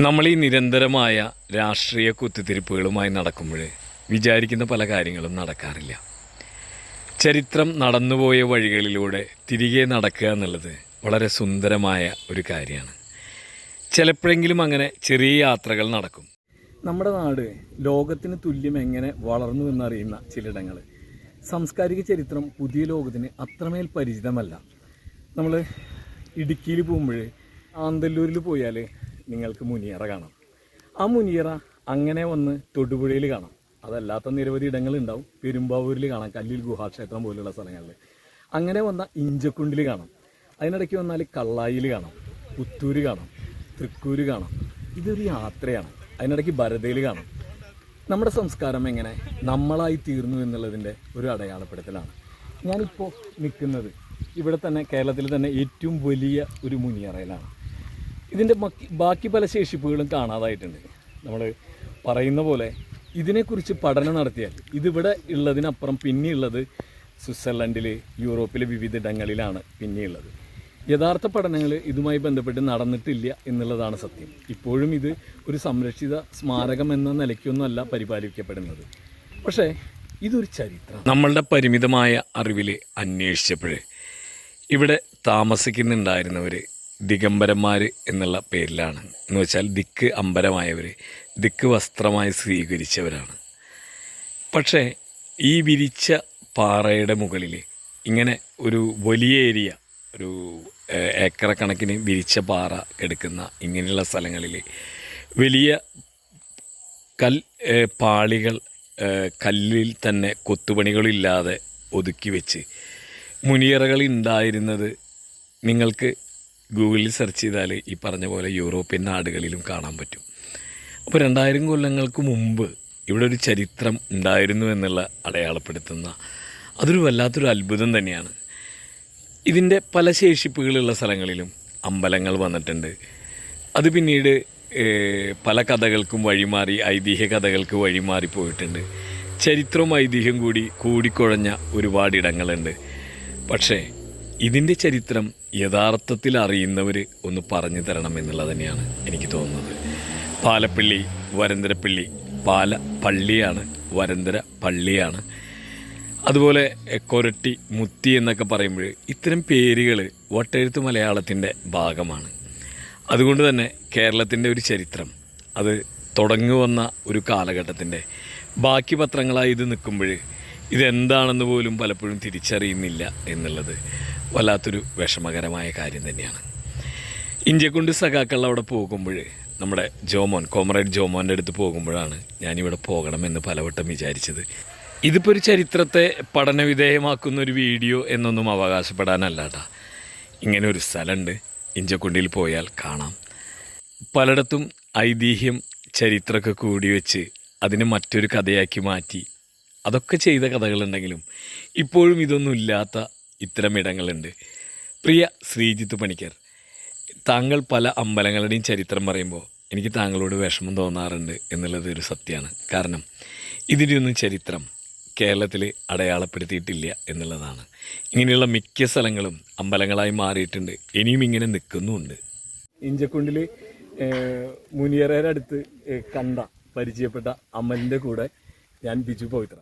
നമ്മൾ ഈ നിരന്തരമായ രാഷ്ട്രീയ കുത്തിത്തിരിപ്പുകളുമായി നടക്കുമ്പോൾ വിചാരിക്കുന്ന പല കാര്യങ്ങളും നടക്കാറില്ല. ചരിത്രം നടന്നുപോയ വഴികളിലൂടെ തിരികെ നടക്കുക എന്നുള്ളത് വളരെ സുന്ദരമായ ഒരു കാര്യമാണ്. ചിലപ്പോഴെങ്കിലും അങ്ങനെ ചെറിയ യാത്രകൾ നടക്കും. നമ്മുടെ നാട് ലോകത്തിന് തുല്യം എങ്ങനെ വളർന്നു എന്നറിയുന്ന ചിലയിടങ്ങൾ സാംസ്കാരിക ചരിത്രം പുതിയ ലോകത്തിന് അത്രമേൽ പരിചിതമല്ല. നമ്മൾ ഇടുക്കിയിൽ പോകുമ്പോൾ ആന്തല്ലൂരിൽ പോയാൽ നിങ്ങൾക്ക് മുനിയറ കാണാം. ആ മുനിയറ അങ്ങനെ വന്ന് തൊടുപുഴയിൽ കാണാം. അതല്ലാത്ത നിരവധി ഇടങ്ങളുണ്ടാവും. പെരുമ്പാവൂരിൽ കാണാം. കല്ലിൽ ഗുഹാക്ഷേത്രം പോലുള്ള സ്ഥലങ്ങളിൽ. അങ്ങനെ വന്ന ഇഞ്ചക്കുണ്ടിൽ കാണാം. അതിനിടയ്ക്ക് വന്നാൽ കള്ളായിൽ കാണാം. പുത്തൂര് കാണാം. തൃക്കൂര് കാണാം. ഇതൊരു യാത്രയാണ്. അതിനിടയ്ക്ക് ഭരതയിൽ കാണാം. നമ്മുടെ സംസ്കാരം എങ്ങനെ നമ്മളായി തീർന്നു എന്നുള്ളതിന്റെ ഒരു അടയാളപ്പെടുത്തലാണ്. ഞാനിപ്പോൾ നിൽക്കുന്നത് ഇവിടെ തന്നെ കേരളത്തിൽ തന്നെ ഏറ്റവും വലിയ ഒരു മുനിയറയിലാണ് ഇതിന്റെ ബാക്കി പല ശേഷിപ്പുകളും കാണാതായിട്ടുണ്ട്. നമ്മൾ പറയുന്ന പോലെ ഇതിനെക്കുറിച്ച് പഠനം നടത്തിയാൽ ഇതിവിടെ ഉള്ളതിനപ്പുറം പിന്നെയുള്ളത് സ്വിറ്റ്സർലൻഡിൽ യൂറോപ്പിലെ വിവിധയിടങ്ങളിലാണ് പിന്നെയുള്ളത്. യഥാർത്ഥ പഠനങ്ങൾ ഇതുമായി ബന്ധപ്പെട്ട് നടന്നിട്ടില്ല എന്നുള്ളതാണ് സത്യം. ഇപ്പോഴും ഇത് ഒരു സംരക്ഷിത സ്മാരകം എന്ന നിലയ്ക്കൊന്നുമല്ല പരിപാലിക്കപ്പെടുന്നത്. പക്ഷേ ഇതൊരു ചരിത്രം. നമ്മളുടെ പരിമിതമായ അറിവിൽ അന്വേഷിച്ചപ്പോൾ ഇവിടെ താമസിക്കുന്നുണ്ടായിരുന്നവർ ദിഗംബരന്മാർ എന്നുള്ള പേരിലാണ്. എന്ന് വെച്ചാൽ ദിക്ക് അമ്പരമായവർ ദിക്ക് വസ്ത്രമായി സ്വീകരിച്ചവരാണ്. പക്ഷേ ഈ വിരിച്ച പാറയുടെ മുകളിൽ ഇങ്ങനെ ഒരു വലിയ ഏരിയ ഒരു ഏക്കറക്കണക്കിന് ഏക്കറ കണക്കിന് വിരിച്ച പാറ കിടക്കുന്ന ഇങ്ങനെയുള്ള സ്ഥലങ്ങളിൽ വലിയ കൽ പാളികൾ കല്ലിൽ തന്നെ കൊത്തുപണികളില്ലാതെ ഒതുക്കി വെച്ച് മുനിയറകൾ ഉണ്ടായിരുന്നത് നിങ്ങൾക്ക് ഗൂഗിളിൽ സെർച്ച് ചെയ്താൽ ഈ പറഞ്ഞ പോലെ യൂറോപ്യൻ നാടുകളിലും കാണാൻ പറ്റും. അപ്പോൾ രണ്ടായിരം കൊല്ലങ്ങൾക്ക് മുമ്പ് ഇവിടെ ഒരു ചരിത്രം ഉണ്ടായിരുന്നു എന്നുള്ള അടയാളപ്പെടുത്തുന്ന അതൊരു വല്ലാത്തൊരു അത്ഭുതം തന്നെയാണ്. ഇതിന്റെ പല ശേഷിപ്പുകളുള്ള സ്ഥലങ്ങളിലും അമ്പലങ്ങൾ വന്നിട്ടുണ്ട്. അത് പിന്നീട് പല കഥകൾക്കും വഴിമാറി ഐതിഹ്യ കഥകൾക്ക് വഴിമാറി പോയിട്ടുണ്ട്. ചരിത്രവും ഐതിഹ്യം കൂടി കൂടിക്കുഴഞ്ഞ ഒരുപാട് ഇടങ്ങളുണ്ട്. പക്ഷേ ഇതിന്റെ ചരിത്രം യഥാർത്ഥത്തിൽ അറിയുന്നവർ ഒന്ന് പറഞ്ഞു തരണം എന്നുള്ളത് തന്നെയാണ് എനിക്ക് തോന്നുന്നത്. പാലപ്പള്ളി വരന്തരപ്പള്ളി പാല പള്ളിയാണ് വരന്തര പള്ളിയാണ്. അതുപോലെ കൊരട്ടി മുത്തി എന്നൊക്കെ പറയുമ്പോൾ ഇത്തരം പേരുകൾ വട്ടെഴുത്ത് മലയാളത്തിന്റെ ഭാഗമാണ്. അതുകൊണ്ട് തന്നെ കേരളത്തിന്റെ ഒരു ചരിത്രം അത് തുടങ്ങി വന്ന ഒരു കാലഘട്ടത്തിന്റെ ബാക്കി പത്രങ്ങളായി ഇത് നിൽക്കുമ്പോൾ ഇതെന്താണെന്ന് പോലും പലപ്പോഴും തിരിച്ചറിയുന്നില്ല എന്നുള്ളത് വല്ലാത്തൊരു വിഷമകരമായ കാര്യം തന്നെയാണ്. ഇന്ത്യക്കുണ്ട് സഖാക്കൾ അവിടെ പോകുമ്പോൾ നമ്മുടെ ജോമോൻ കോമ്രേഡ് ജോമോന്റെ അടുത്ത് പോകുമ്പോഴാണ് ഞാനിവിടെ പോകണമെന്ന് പലവട്ടം വിചാരിച്ചത്. ഇതിപ്പോൾ ഒരു ചരിത്രത്തെ പഠനവിധേയമാക്കുന്ന ഒരു വീഡിയോ എന്നൊന്നും അവകാശപ്പെടാനല്ലാട്ടാ. ഇങ്ങനെ ഒരു സ്ഥലമുണ്ട്. ഇഞ്ചക്കുണ്ടിൽ പോയാൽ കാണാം. പലയിടത്തും ഐതിഹ്യം ചരിത്രമൊക്കെ കൂടി വെച്ച് അതിനെ മറ്റൊരു കഥയാക്കി മാറ്റി അതൊക്കെ ചെയ്ത കഥകളുണ്ടെങ്കിലും ഇപ്പോഴും ഇതൊന്നും ഇല്ലാത്ത ഇത്തരം ഇടങ്ങളുണ്ട്. പ്രിയ ശ്രീജിത്ത് പണിക്കർ താങ്കൾ പല അമ്പലങ്ങളുടെയും ചരിത്രം പറയുമ്പോൾ എനിക്ക് താങ്കളോട് വിഷമം തോന്നാറുണ്ട് എന്നുള്ളത് ഒരു സത്യമാണ്. കാരണം ഇതിന്റെയൊന്നും ചരിത്രം കേരളത്തിൽ അടയാളപ്പെടുത്തിയിട്ടില്ല എന്നുള്ളതാണ്. ഇങ്ങനെയുള്ള മിക്ക സ്ഥലങ്ങളും അമ്പലങ്ങളായി മാറിയിട്ടുണ്ട്. ഇനിയും ഇങ്ങനെ നിൽക്കുന്നുമുണ്ട്. ഇഞ്ചക്കുണ്ടിൽ മുനിയറയുടെ അടുത്ത് കണ്ട പരിചയപ്പെട്ട അമലിന്റെ കൂടെ ഞാൻ ബിജു പവിത്ര